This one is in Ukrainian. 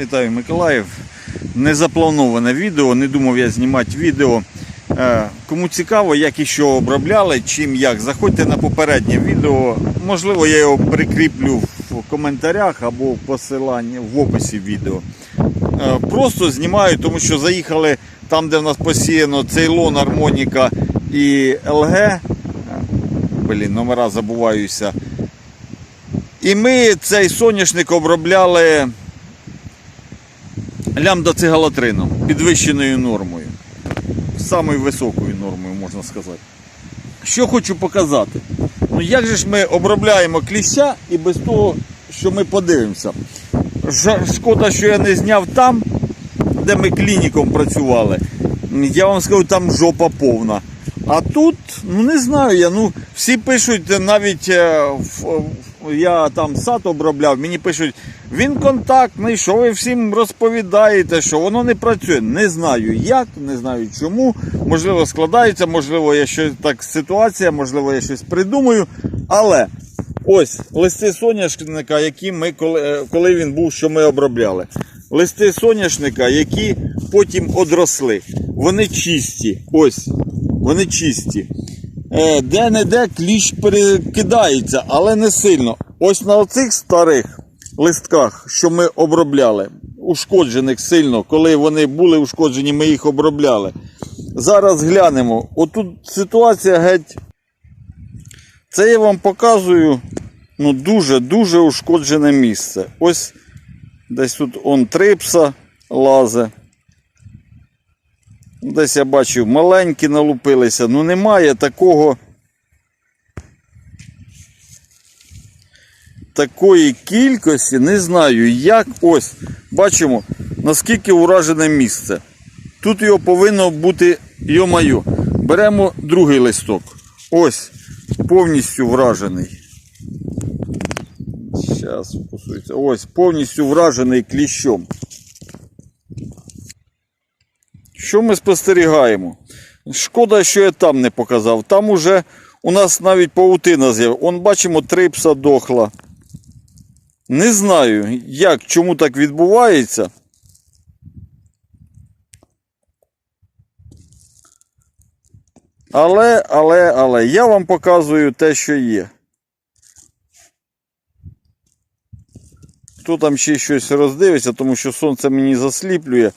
Вітаю Миколаїв. Незаплановане відео, не думав я знімати відео. Е, Кому цікаво, як і що обробляли, чим як, заходьте на попереднє відео. Можливо, я його прикріплю в коментарях або в посиланні в описі відео. Е, Просто знімаю, тому що заїхали там, де в нас посіяно цейлон, армоніка і ЛГ. Е, Блін, номера забуваюся. І ми цей соняшник обробляли лямдоцигалатрином, підвищеною нормою. Самою високою нормою, можна сказати. Що хочу показати. Ну як же ж ми обробляємо кліща і без того, що ми подивимося. Шкода, що я не зняв там, де ми клініком працювали. Я вам скажу, там жопа повна. А тут, ну не знаю я, ну всі пишуть навіть е, в- я там сад обробляв, мені пишуть, він контактний, що ви всім розповідаєте, що воно не працює. Не знаю як, не знаю чому. Можливо, складається, можливо, я щось так ситуація, можливо, я щось придумаю. Але ось листи соняшника, які ми коли, е, коли він був, що ми обробляли. Листи соняшника, які потім одросли. Вони чисті. Ось, вони чисті. Е, Де-не-де кліщ перекидається, але не сильно. Ось на оцих старих листках, що ми обробляли, ушкоджених сильно, коли вони були ушкоджені, ми їх обробляли. Зараз глянемо. Отут ситуація геть. Це я вам показую ну, дуже-дуже ушкоджене місце. Ось десь тут он трипса лазе. Десь я бачив, маленькі налупилися, ну немає такого. Такої кількості, не знаю, як ось. Бачимо, наскільки уражене місце. Тут його повинно бути, йо-майо. Беремо другий листок. Ось, повністю вражений. Зараз. Ось, повністю вражений кліщом. Що ми спостерігаємо? Шкода, що я там не показав. Там уже у нас навіть паутина з'явилася. Он бачимо, трипса дохла. Не знаю, як, чому так відбувається. Але, але, але, я вам показую те, що є. Хто там ще щось роздивиться, тому що сонце мені засліплює.